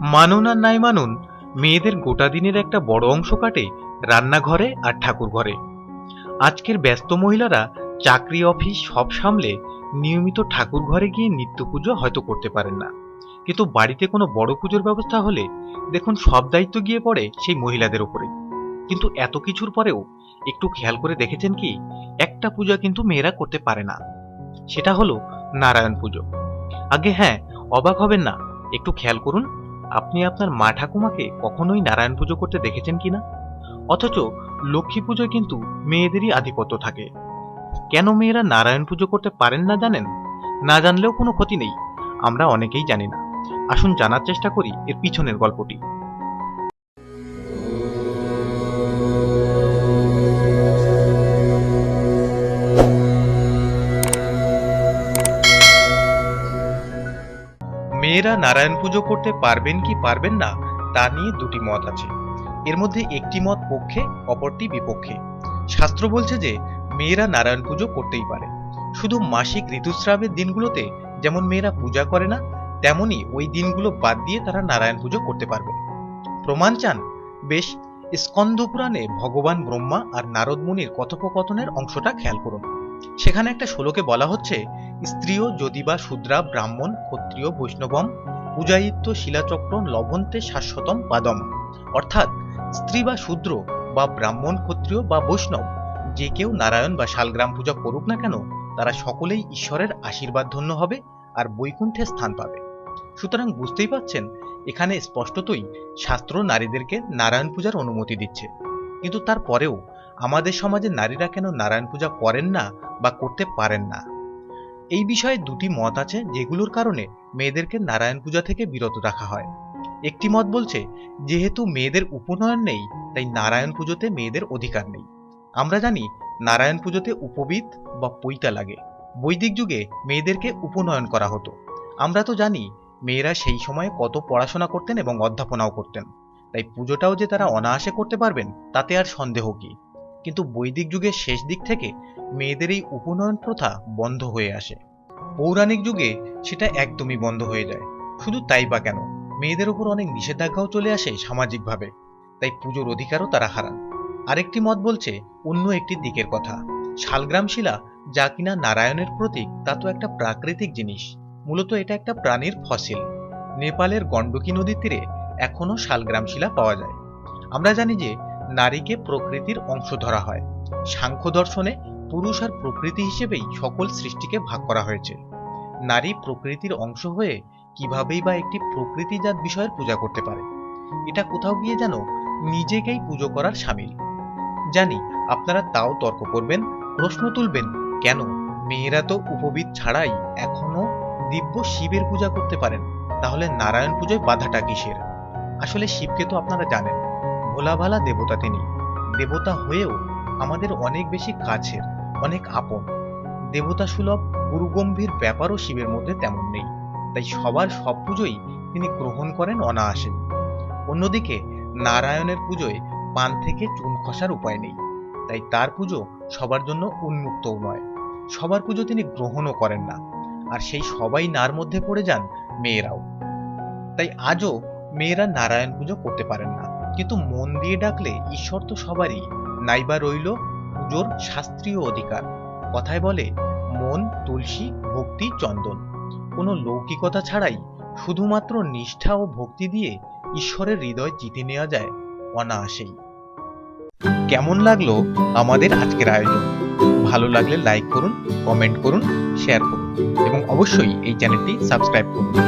মানুন আর নাই মানুন, মেয়েদের গোটা দিনের একটা বড় অংশ কাটে রান্নাঘরে আর ঠাকুর ঘরে আজকের ব্যস্ত মহিলারা চাকরি, অফিস সব সামলে নিয়মিত ঠাকুর ঘরে গিয়ে নিত্য পুজো হয়তো করতে পারেন না। কিন্তু বাড়িতে কোনো বড় পুজোর ব্যবস্থা হলে দেখুন সব দায়িত্ব গিয়ে পড়ে সেই মহিলাদের উপরে। কিন্তু এত কিছুর পরেও একটু খেয়াল করে দেখেছেন কি, একটা পূজা কিন্তু মেয়েরা করতে পারে না। সেটা হলো নারায়ণ পুজো। আগে হ্যাঁ অবাক হবেন না, একটু খেয়াল করুন। আপনি আপনার মা ঠাকুমাকে কখনোই নারায়ণ পুজো করতে দেখেছেন কিনা? অথচ লক্ষ্মী পুজোয় কিন্তু মেয়েদেরই আধিপত্য থাকে। কেন মেয়েরা নারায়ণ পুজো করতে পারেন না জানেন? না জানলেও কোনো ক্ষতি নেই, আমরা অনেকেই জানি না। আসুন জানার চেষ্টা করি এর পিছনের গল্পটি। মেয়েরা নারায়ণ পুজো করতে পারবেন কি পারবেন না, তা নিয়ে দুটি মত আছে। এর মধ্যে একটি মত পক্ষে, অপরটি বিপক্ষে। শাস্ত্র বলছে যে, মেয়েরা নারায়ণ পুজো করতেই পারে। শুধু মাসিক ঋতুস্রাবের দিনগুলোতে যেমন মেয়েরা পূজা করে না, তেমনি ওই দিনগুলো বাদ দিয়ে তারা নারায়ণ পুজো করতে পারবে। প্রমাণ চান? বেশ, স্কন্দ পুরাণে ভগবান ব্রহ্মা আর নারদ মুনির কথোপকথনের অংশটা খেয়াল করুন। সেখানে একটা শ্লোকে বলা হচ্ছে স্ত্রীও যদি বা শূদ্রা, ব্রাহ্মণ, ক্ষত্রিয়, বৈষ্ণবম, পূজায়িত্ব, শিলাচক্র লভন্তে শাশ্বতম, পাদম। অর্থাৎ স্ত্রী বা শূদ্র বা ব্রাহ্মণ, ক্ষত্রিয় বা বৈষ্ণব, যে কেউ নারায়ণ বা শালগ্রাম পূজা করুক না কেন, তারা সকলেই ঈশ্বরের আশীর্বাদ ধন্য হবে আর বৈকুণ্ঠে স্থান পাবে। সুতরাং বুঝতেই পাচ্ছেন, এখানে স্পষ্টতই শাস্ত্র নারীদেরকে নারায়ণ পূজার অনুমতি দিচ্ছে। কিন্তু তারপরেও আমাদের সমাজে নারীরা কেন নারায়ণ পূজা করেন না বা করতে পারেন না? এই বিষয়ে দুটি মত আছে যেগুলোর কারণে মেয়েদেরকে নারায়ণ পূজা থেকে বিরত রাখা হয়। একটি মত বলছে, যেহেতু মেয়েদের উপনয়ন নেই, তাই নারায়ণ পুজোতে মেয়েদের অধিকার নেই। আমরা জানি নারায়ণ পুজোতে উপবিদ বা পৈতা লাগে। বৈদিক যুগে মেয়েদেরকে উপনয়ন করা হতো। আমরা তো জানি মেয়েরা সেই সময়ে কত পড়াশোনা করতেন এবং অধ্যাপনাও করতেন। তাই পুজোটাও যে তারা অনায়াসে করতে পারবেন, তাতে আর সন্দেহ কি? কিন্তু বৈদিক যুগের শেষ দিক থেকে মেয়েদের এই উপনয়ন প্রথা বন্ধ হয়ে আসে। পৌরাণিক যুগে সেটা একদমই বন্ধ হয়ে যায়। শুধু তাই বা কেন? মেয়েদের উপর অনেক নিষেধাজ্ঞাও চলে আসে সামাজিকভাবে। তাই পুজোর অধিকারও তারা হারান। আরেকটি মত বলছে, অন্য একটি দিকের কথা। শালগ্রাম শিলা যা কিনা নারায়ণের প্রতীক, তা তো একটা প্রাকৃতিক জিনিস। মূলত এটা একটা প্রাণীর ফসিল। নেপালের গণ্ডকী নদীর তীরে এখনও শালগ্রাম শিলা পাওয়া যায়। আমরা জানি যে নারীকে প্রকৃতির অংশ ধরা হয়। সাংখ্য দর্শনে পুরুষ আর প্রকৃতি হিসেবেই সকল সৃষ্টিকে ভাগ করা হয়েছে। নারী প্রকৃতির অংশ হয়ে কিভাবেই বা একটি প্রকৃতিজাত বিষয়ের পূজা করতে পারে? এটা কোথাও গিয়ে যেন নিজেকেই পুজো করার সামিল। জানি, আপনারা তাও তর্ক করবেন, প্রশ্ন তুলবেন, কেন মেয়েরা তো উপবিদ ছাড়াই এখনও দিব্য শিবের পূজা করতে পারেন। তাহলে নারায়ণ পুজোয় বাধাটা কিসের? আসলে শিবকে তো আপনারা জানেন। ভোলা ভালা দেবতা তিনি। দেবতা হয়েও আমাদের অনেক বেশি কাছের, অনেক আপন। দেবতা সুলভ, গুরুগম্ভীর ব্যাপারও শিবের মধ্যে তেমন নেই। তাই সবার সব পুজোই তিনি গ্রহণ করেন অনায়াসে। অন্যদিকে নারায়ণের পুজোয় পান থেকে চুন খসার উপায় নেই। তাই তার পুজো সবার জন্য উন্মুক্তও নয়। সবার পুজো তিনি গ্রহণও করেন না। আর সেই সবাই নার মধ্যে পড়ে যান মেয়েরাও। তাই আজও মেয়েরা নারায়ণ পুজো করতে পারেন না। কিন্তু মন দিয়ে ডাকলে ঈশ্বর তো সবারই। নাইবা রইল পুজোর শাস্ত্রীয় অধিকার। কথায় বলে, মন, তুলসী, ভক্তি, চন্দন। কোনো লৌকিকতা ছাড়াই শুধুমাত্র নিষ্ঠা ও ভক্তি দিয়ে ঈশ্বরের হৃদয় জিতে নেওয়া যায় অনায়াসেই। কেমন লাগল আমাদের আজকের আয়োজন? ভালো লাগলে লাইক করুন, কমেন্ট করুন, শেয়ার করুন এবং অবশ্যই এই চ্যানেলটি সাবস্ক্রাইব করুন।